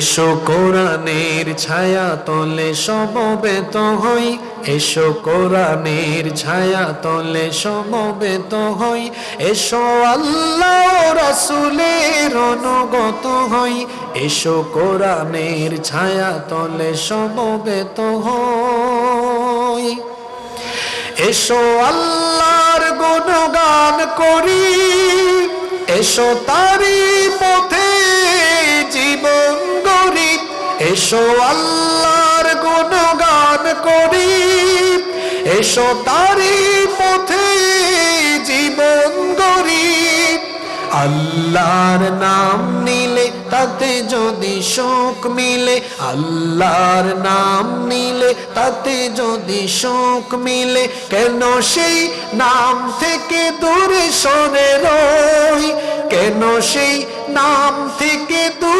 এসো কোরআনের ছায়া তলে সমবেত হই। এসো কোরআনের ছায়া তলে সমবেত হই। এসো আল্লাহ রাসুলের অনুগত হই। এসো কোরআনের ছায়া তলে সমবেত হই। এসো আল্লাহর গুণগান করি। এসো তারি এসো আল্লাহর গুণগান করি। এসো তারি পথে জীবন গড়ি। আল্লাহর নাম নিলে তাতে যদি শোক মিলে, আল্লাহর নাম নিলে তাতে যদি শোক মিলে, কেন সেই নাম থেকে দূরে সরে রই? কেন সেই নাম থেকে দূরে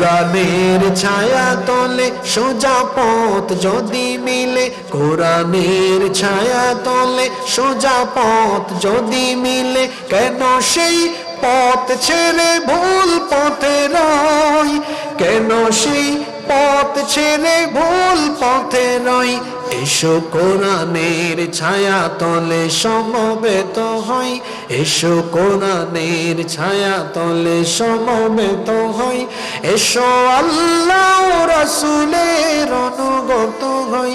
কোরআনের ছায়া তলে সোজা পথ যদি মিলে, কোরআনের ছায়া তলে সোজা পথ যদি মিলে, কেন সেই পথ ছেড়ে ভুল পথে রয় কেন সেই পথ ছেড়ে ভুল পথে রয় এসো কোরআনের ছায়া তলে সমবেত হই। এসো কোরআনের ছায়া তলে সমবেত হই। এসো আল্লাহ রাসুলের অনুগত হই।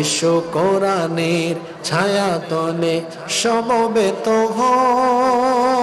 এসো কোরআনের ছায়া তলে সমবেত হই।